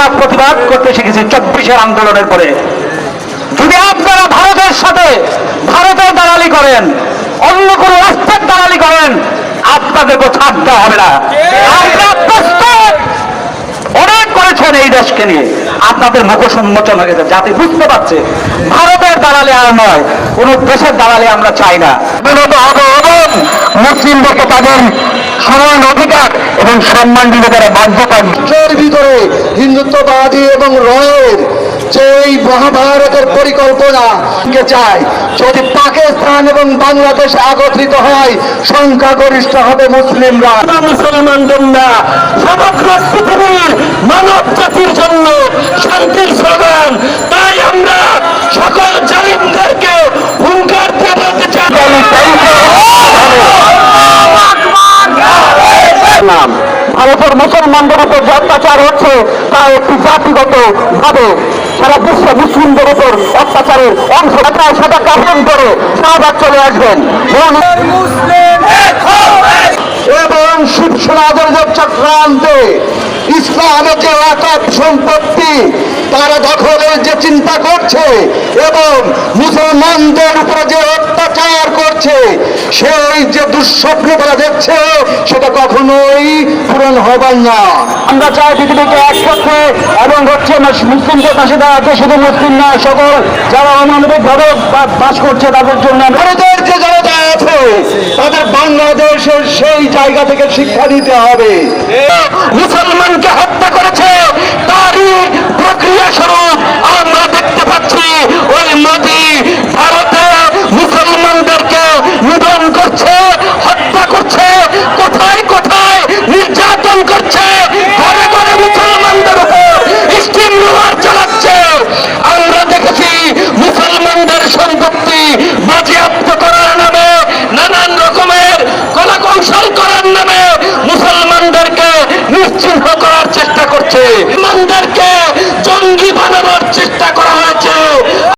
আমরা প্রতিবাদ করতে শিখেছি চব্বিশের আন্দোলনের পরে। যদি আপনারা ভারতের সাথে ভারতের দালালি করেন, অন্য কোনো রাষ্ট্রের দালালি করেন আপনাদেরকে ছাড় হবে না। আমরা অনেক করেছেন এই দেশকে নিয়ে। আপনাদের মুখ সম্মোচন হয়ে গেছে। জাতি বুঝতে পারছে, ভারতের দালালি আর নয়, কোন দেশের দালালি আমরা চাই না। এবং মুসলিমদেরকে তাদের সমান অধিকার। এবং সম্মান দিতে তারা বাধ্য থাকবে ভিতরে হিন্দুত্ববাদী এবং রয়ের যে এই মহাভারতের পরিকল্পনা কে চায় যদি পাকিস্তান এবং বাংলাদেশ একত্রিত হয় সংখ্যাগরিষ্ঠ হবে মুসলিমরা। মুসলমান সমগ্র ভারতের মুসলমানদের উপর যে অত্যাচার হচ্ছে তা একটি জাতিগত ভাবে সারা বিশ্ব মুসলিমদের উপর অত্যাচারের অংশ। সেটা কাপন করে শাহবাগ চলে আসবেন। এবং শিবসেনা চক্রান্তে ইসলামের যে একক সম্পত্তি তারা দখলের যে চিন্তা করছে এবং মুসলমানদের উপরে যে অত্যাচার করছে সেই যে দুঃস্বপ্ন তারা দেখছে সেটা কখনোই পূরণ হবার না। আমরা চাই পৃথিবীকে একসাথে এবং হচ্ছে মুস- মুসলিমদের পাশে দাঁড়াতে শুধু মুসলিম না সকল যারা অমানবিক ভাবে বাস করছে তাদের জন্য। ভারতের যে জনতা আছে তাদের বাংলাদেশের সেই জায়গা থেকে শিক্ষা দিতে হবে। মুসলমানকে হত্যা করেছে মোদী ভারতে মুসলমানদেরকে নিধন করছে, হত্যা করছে, কোথায় কোথায় নির্যাতন করছে, ঘরে ঘরে মুসলমানদের উপর স্টিম রুলার চালাচ্ছে। আমরা দেখেছি মুসলমানদের সম্পত্তি বাজেয়াপ্ত করার নামে, নানান রকমের কলা কৌশল করার নামে মুসলমানদেরকে নিশ্চিহ্ন করার চেষ্টা করছে। মুসলমানদেরকে